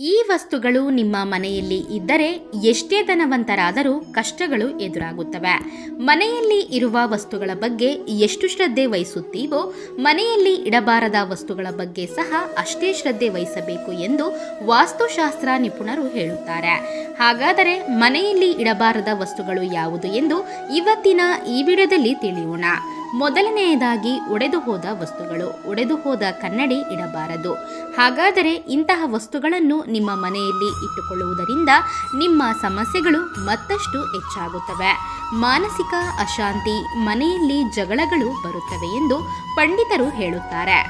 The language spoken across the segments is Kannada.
ಈ ವಸ್ತುಗಳು ನಿಮ್ಮ ಮನೆಯಲ್ಲಿ ಇದ್ದರೆ ಎಷ್ಟೇ ಧನವಂತರಾದರೂ ಕಷ್ಟಗಳು ಎದುರಾಗುತ್ತವೆ. ಮನೆಯಲ್ಲಿ ಇರುವ ವಸ್ತುಗಳ ಬಗ್ಗೆ ಎಷ್ಟು ಶ್ರದ್ಧೆ ವಹಿಸುತ್ತೀವೋ, ಮನೆಯಲ್ಲಿ ಇಡಬಾರದ ವಸ್ತುಗಳ ಬಗ್ಗೆ ಸಹ ಅಷ್ಟೇ ಶ್ರದ್ಧೆ ವಹಿಸಬೇಕು ಎಂದು ವಾಸ್ತುಶಾಸ್ತ್ರ ನಿಪುಣರು ಹೇಳುತ್ತಾರೆ. ಹಾಗಾದರೆ ಮನೆಯಲ್ಲಿ ಇಡಬಾರದ ವಸ್ತುಗಳು ಯಾವುದು ಎಂದು ಇವತ್ತಿನ ಈ ವಿಡಿಯೋದಲ್ಲಿ ತಿಳಿಯೋಣ. ಮೊದಲನೆಯದಾಗಿ ಒಡೆದು ಹೋದ ವಸ್ತುಗಳು. ಒಡೆದು ಹೋದ ಕನ್ನಡಿ ಇಡಬಾರದು. ಹಾಗಾದರೆ ಇಂತಹ ವಸ್ತುಗಳನ್ನು ನಿಮ್ಮ ಮನೆಯಲ್ಲಿ ಇಟ್ಟುಕೊಳ್ಳುವುದರಿಂದ ನಿಮ್ಮ ಸಮಸ್ಯೆಗಳು ಮತ್ತಷ್ಟು ಹೆಚ್ಚಾಗುತ್ತವೆ. ಮಾನಸಿಕ ಅಶಾಂತಿ, ಮನೆಯಲ್ಲಿ ಜಗಳಗಳು ಬರುತ್ತವೆ ಎಂದು ಪಂಡಿತರು ಹೇಳುತ್ತಾರೆ.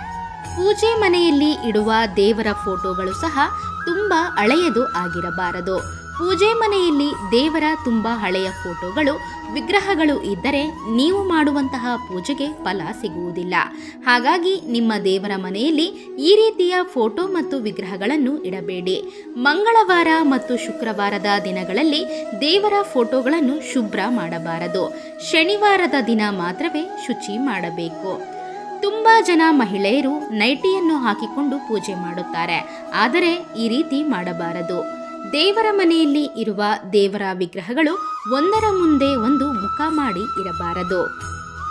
ಪೂಜೆ ಮನೆಯಲ್ಲಿ ಇಡುವ ದೇವರ ಫೋಟೋಗಳು ಸಹ ತುಂಬ ಹಳೆಯದು ಆಗಿರಬಾರದು. ಪೂಜೆ ಮನೆಯಲ್ಲಿ ದೇವರ ತುಂಬ ಹಳೆಯ ಫೋಟೋಗಳು, ವಿಗ್ರಹಗಳು ಇದ್ದರೆ ನೀವು ಮಾಡುವಂತಹ ಪೂಜೆಗೆ ಫಲ ಸಿಗುವುದಿಲ್ಲ. ಹಾಗಾಗಿ ನಿಮ್ಮ ದೇವರ ಮನೆಯಲ್ಲಿ ಈ ರೀತಿಯ ಫೋಟೋ ಮತ್ತು ವಿಗ್ರಹಗಳನ್ನು ಇಡಬೇಡಿ. ಮಂಗಳವಾರ ಮತ್ತು ಶುಕ್ರವಾರದ ದಿನಗಳಲ್ಲಿ ದೇವರ ಫೋಟೋಗಳನ್ನು ಶುಭ್ರ ಮಾಡಬಾರದು. ಶನಿವಾರದ ದಿನ ಮಾತ್ರವೇ ಶುಚಿ ಮಾಡಬೇಕು. ತುಂಬ ಜನ ಮಹಿಳೆಯರು ನೈಟಿಯನ್ನು ಹಾಕಿಕೊಂಡು ಪೂಜೆ ಮಾಡುತ್ತಾರೆ. ಆದರೆ ಈ ರೀತಿ ಮಾಡಬಾರದು. ದೇವರ ಮನೆಯಲ್ಲಿ ಇರುವ ದೇವರ ವಿಗ್ರಹಗಳು ಒಂದರ ಮುಂದೆ ಒಂದು ಮುಖ ಮಾಡಿ ಇರಬಾರದು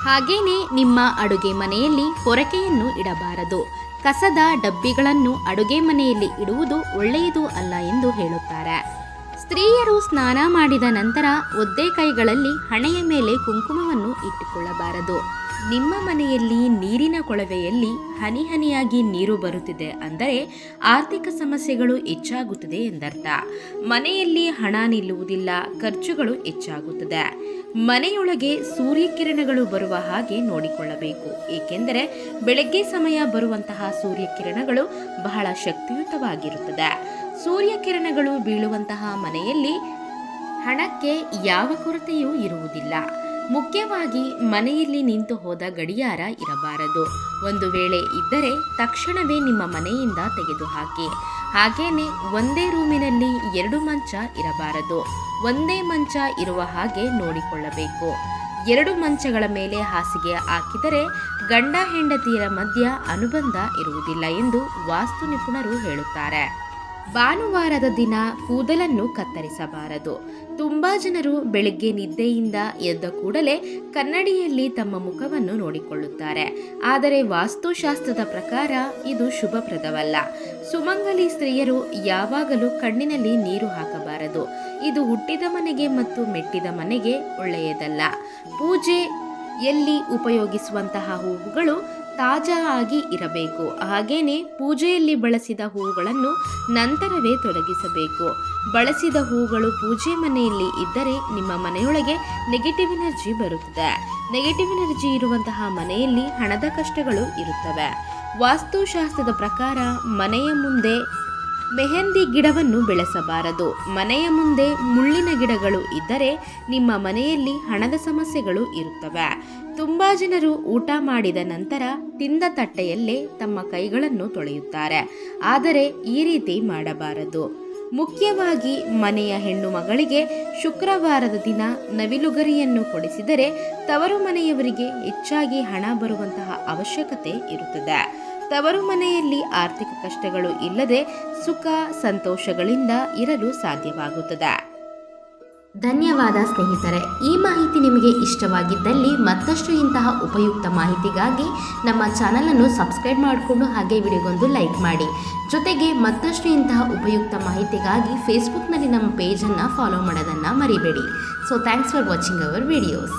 ಹಾಗೇನೆ ನಿಮ್ಮ ಅಡುಗೆ ಮನೆಯಲ್ಲಿ ಪೊರಕೆಯನ್ನು ಇಡಬಾರದು. ಕಸದ ಡಬ್ಬಿಗಳನ್ನು ಅಡುಗೆ ಮನೆಯಲ್ಲಿ ಇಡುವುದು ಒಳ್ಳೆಯದು ಅಲ್ಲ ಎಂದು ಹೇಳುತ್ತಾರೆ. ಸ್ತ್ರೀಯರು ಸ್ನಾನ ಮಾಡಿದ ನಂತರ ಒದ್ದೆ ಕೈಗಳಲ್ಲಿ ಹಣೆಯ ಮೇಲೆ ಕುಂಕುಮವನ್ನು ಇಟ್ಟುಕೊಳ್ಳಬಾರದು. ನಿಮ್ಮ ಮನೆಯಲ್ಲಿ ನೀರಿನ ಕೊಳವೆಯಲ್ಲಿ ಹನಿ ಹನಿಯಾಗಿ ನೀರು ಬರುತ್ತಿದೆ ಅಂದರೆ ಆರ್ಥಿಕ ಸಮಸ್ಯೆಗಳು ಹೆಚ್ಚಾಗುತ್ತದೆ ಎಂದರ್ಥ. ಮನೆಯಲ್ಲಿ ಹಣ ನಿಲ್ಲುವುದಿಲ್ಲ, ಖರ್ಚುಗಳು ಹೆಚ್ಚಾಗುತ್ತದೆ. ಮನೆಯೊಳಗೆ ಸೂರ್ಯಕಿರಣಗಳು ಬರುವ ಹಾಗೆ ನೋಡಿಕೊಳ್ಳಬೇಕು. ಏಕೆಂದರೆ ಬೆಳಗ್ಗೆ ಸಮಯ ಬರುವಂತಹ ಸೂರ್ಯಕಿರಣಗಳು ಬಹಳ ಶಕ್ತಿಯುತವಾಗಿರುತ್ತದೆ. ಸೂರ್ಯಕಿರಣಗಳು ಬೀಳುವಂತಹ ಮನೆಯಲ್ಲಿ ಹಣಕ್ಕೆ ಯಾವ ಕೊರತೆಯೂ ಇರುವುದಿಲ್ಲ. ಮುಖ್ಯವಾಗಿ ಮನೆಯಲ್ಲಿ ನಿಂತು ಹೋದ ಗಡಿಯಾರ ಇರಬಾರದು. ಒಂದು ವೇಳೆ ಇದ್ದರೆ ತಕ್ಷಣವೇ ನಿಮ್ಮ ಮನೆಯಿಂದ ತೆಗೆದುಹಾಕಿ. ಹಾಗೇನೆ ಒಂದೇ ರೂಮಿನಲ್ಲಿ ಎರಡು ಮಂಚ ಇರಬಾರದು. ಒಂದೇ ಮಂಚ ಇರುವ ಹಾಗೆ ನೋಡಿಕೊಳ್ಳಬೇಕು. ಎರಡು ಮಂಚಗಳ ಮೇಲೆ ಹಾಸಿಗೆ ಹಾಕಿದರೆ ಗಂಡ ಹೆಂಡತಿಯರ ಮಧ್ಯ ಅನುಬಂಧ ಇರುವುದಿಲ್ಲ ಎಂದು ವಾಸ್ತು ನಿಪುಣರು ಹೇಳುತ್ತಾರೆ. ಭಾನುವಾರದ ದಿನ ಕೂದಲನ್ನು ಕತ್ತರಿಸಬಾರದು. ತುಂಬಾ ಜನರು ಬೆಳಗ್ಗೆ ನಿದ್ದೆಯಿಂದ ಎದ್ದ ಕೂಡಲೇ ಕನ್ನಡಿಯಲ್ಲಿ ತಮ್ಮ ಮುಖವನ್ನು ನೋಡಿಕೊಳ್ಳುತ್ತಾರೆ. ಆದರೆ ವಾಸ್ತುಶಾಸ್ತ್ರದ ಪ್ರಕಾರ ಇದು ಶುಭಪ್ರದವಲ್ಲ. ಸುಮಂಗಲಿ ಸ್ತ್ರೀಯರು ಯಾವಾಗಲೂ ಕಣ್ಣಿನಲ್ಲಿ ನೀರು ಹಾಕಬಾರದು. ಇದು ಹುಟ್ಟಿದ ಮನೆಗೆ ಮತ್ತು ಮೆಟ್ಟಿದ ಮನೆಗೆ ಒಳ್ಳೆಯದಲ್ಲ. ಪೂಜೆ ಎಲ್ಲಿ ಉಪಯೋಗಿಸುವಂತಹ ಹೂವುಗಳು ತಾಜಾ ಆಗಿ ಇರಬೇಕು. ಹಾಗೇನೆ ಪೂಜೆಯಲ್ಲಿ ಬಳಸಿದ ಹೂವುಗಳನ್ನು ನಂತರವೇ ತೊಡಗಿಸಬೇಕು. ಬಳಸಿದ ಹೂಗಳು ಪೂಜೆ ಮನೆಯಲ್ಲಿ ಇದ್ದರೆ ನಿಮ್ಮ ಮನೆಯೊಳಗೆ ನೆಗೆಟಿವ್ ಎನರ್ಜಿ ಬರುತ್ತದೆ. ನೆಗೆಟಿವ್ ಎನರ್ಜಿ ಇರುವಂತಹ ಮನೆಯಲ್ಲಿ ಹಣದ ಕಷ್ಟಗಳು ಇರುತ್ತವೆ. ವಾಸ್ತುಶಾಸ್ತ್ರದ ಪ್ರಕಾರ ಮನೆಯ ಮುಂದೆ ಮೆಹಂದಿ ಗಿಡವನ್ನು ಬೆಳೆಸಬಾರದು. ಮನೆಯ ಮುಂದೆ ಮುಳ್ಳಿನ ಗಿಡಗಳು ಇದ್ದರೆ ನಿಮ್ಮ ಮನೆಯಲ್ಲಿ ಹಣದ ಸಮಸ್ಯೆಗಳು ಇರುತ್ತವೆ. ತುಂಬ ಜನರು ಊಟ ಮಾಡಿದ ನಂತರ ತಿಂದ ತಟ್ಟೆಯಲ್ಲೇ ತಮ್ಮ ಕೈಗಳನ್ನು ತೊಳೆಯುತ್ತಾರೆ. ಆದರೆ ಈ ರೀತಿ ಮಾಡಬಾರದು. ಮುಖ್ಯವಾಗಿ ಮನೆಯ ಹೆಣ್ಣು ಮಗಳಿಗೆ ಶುಕ್ರವಾರದ ದಿನ ನವಿಲುಗರಿಯನ್ನು ಕೊಡಿಸಿದರೆ ತವರು ಮನೆಯವರಿಗೆ ಹೆಚ್ಚಾಗಿ ಹಣ ಬರುವಂತಹ ಅವಶ್ಯಕತೆ ಇರುತ್ತದೆ. ತವರು ಮನೆಯಲ್ಲಿ ಆರ್ಥಿಕ ಕಷ್ಟಗಳು ಇಲ್ಲದೆ ಸುಖ ಸಂತೋಷಗಳಿಂದ ಇರಲು ಸಾಧ್ಯವಾಗುತ್ತದೆ. ಧನ್ಯವಾದ ಸ್ನೇಹಿತರೆ, ಈ ಮಾಹಿತಿ ನಿಮಗೆ ಇಷ್ಟವಾಗಿದ್ದಲ್ಲಿ ಮತ್ತಷ್ಟು ಇಂತಹ ಉಪಯುಕ್ತ ಮಾಹಿತಿಗಾಗಿ ನಮ್ಮ ಚಾನಲನ್ನು ಸಬ್ಸ್ಕ್ರೈಬ್ ಮಾಡಿಕೊಂಡು ಹಾಗೆ ವಿಡಿಯೋಗೊಂದು ಲೈಕ್ ಮಾಡಿ. ಜೊತೆಗೆ ಮತ್ತಷ್ಟು ಇಂತಹ ಉಪಯುಕ್ತ ಮಾಹಿತಿಗಾಗಿ ಫೇಸ್ಬುಕ್ನಲ್ಲಿ ನಮ್ಮ ಪೇಜನ್ನು ಫಾಲೋ ಮಾಡೋದನ್ನು ಮರಿಬೇಡಿ. So thanks for watching our videos